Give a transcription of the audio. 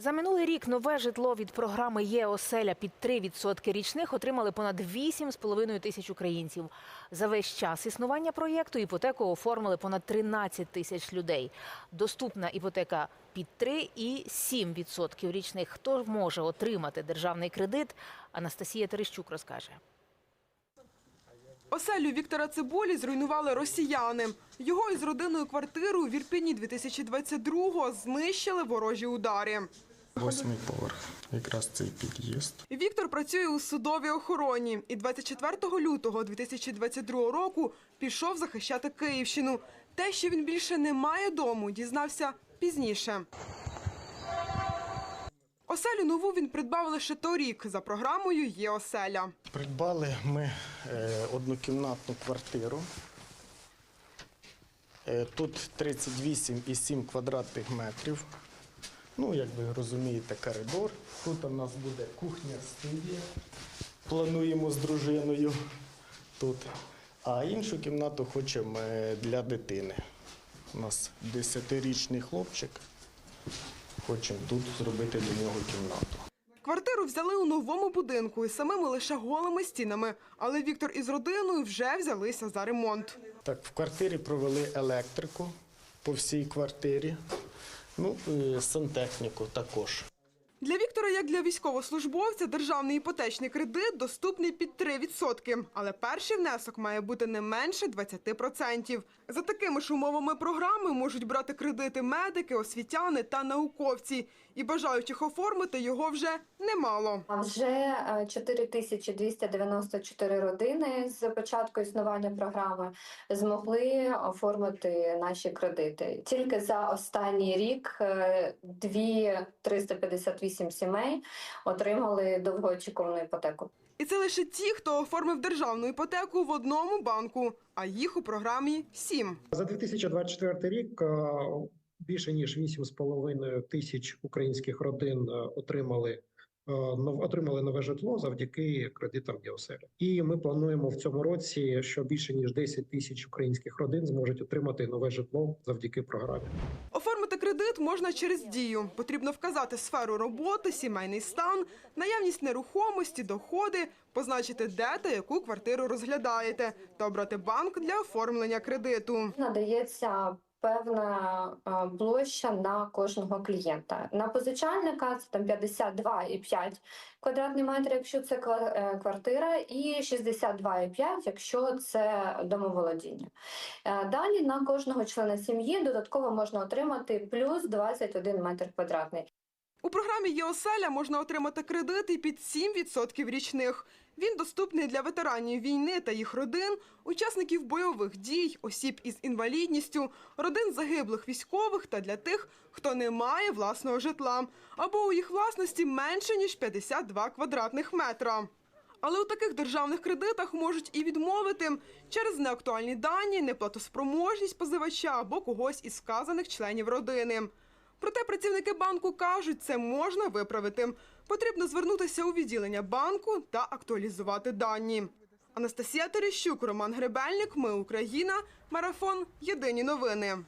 За минулий рік нове житло від програми «Є оселя» під 3% річних отримали понад 8,5 тисяч українців. За весь час існування проєкту іпотеку оформили понад 13 тисяч людей. Доступна іпотека під 3 і 7% річних. Хто може отримати державний кредит? Анастасія Терещук розкаже. Оселю Віктора Цибулі зруйнували росіяни. Його із родиною квартиру у Вірпіні 2022-го знищили ворожі удари. Восьмий поверх, якраз цей під'їзд. Віктор працює у судовій охороні і 24 лютого 2022 року пішов захищати Київщину. Те, що він більше не має дому, дізнався пізніше. Оселю нову він придбав лише торік за програмою «Є оселя». Придбали ми е, однокімнатну квартиру. Е, тут 38,7 квадратних метрів. Ну, як ви розумієте, коридор. Тут у нас буде кухня, студія. Плануємо з дружиною тут. А іншу кімнату хочемо е, для дитини. У нас 10-річний хлопчик. Хочемо тут зробити до нього кімнату. Квартиру взяли у новому будинку із самими лише голими стінами. Але Віктор із родиною вже взялися за ремонт. Так, в квартирі провели електрику по всій квартирі. Ну, сантехніку також. Для Віктора, як для військовослужбовця, державний іпотечний кредит доступний під 3%. Але перший внесок має бути не менше 20%. За такими ж умовами програми можуть брати кредити медики, освітяни та науковці. І бажаючих оформити його вже немало. Вже е, 4294 родини з початку існування програми змогли оформити наші кредити. Тільки за останній рік е, дві 358 сімей отримали довгоочікувану іпотеку. І це лише ті, хто оформив державну іпотеку в одному банку, а їх у програмі сім. За 2024 рік е, більше ніж 8,5 тисяч українських родин е, отримали е, отримали нове житло завдяки кредитам «Єоселя». І ми плануємо в цьому році, що більше ніж 10 тисяч українських родин зможуть отримати нове житло завдяки програмі. Кредит можна через дію. Потрібно вказати сферу роботи, сімейний стан, наявність нерухомості, доходи, позначити де та яку квартиру розглядаєте, та обрати банк для оформлення кредиту. Надається певна площа на кожного клієнта. На позичальника це там 52,5 квадратний метр, якщо це е, квартира, і 62,5, якщо це домоволодіння. Е, Далі на кожного члена сім'ї додатково можна отримати плюс 21 метр квадратний. У програмі «Єоселя» можна отримати кредит і під 7% річних. Він доступний для ветеранів війни та їх родин, учасників бойових дій, осіб із інвалідністю, родин загиблих військових та для тих, хто не має власного житла, або у їх власності менше ніж 52 квадратних метра. Але у таких державних кредитах можуть і відмовити через неактуальні дані, неплатоспроможність позивача або когось із вказаних членів родини. Проте працівники банку кажуть, це можна виправити. Потрібно звернутися у відділення банку та актуалізувати дані. Анастасія Терещук, Роман Гребельник. Ми Україна. Марафон. Єдині новини.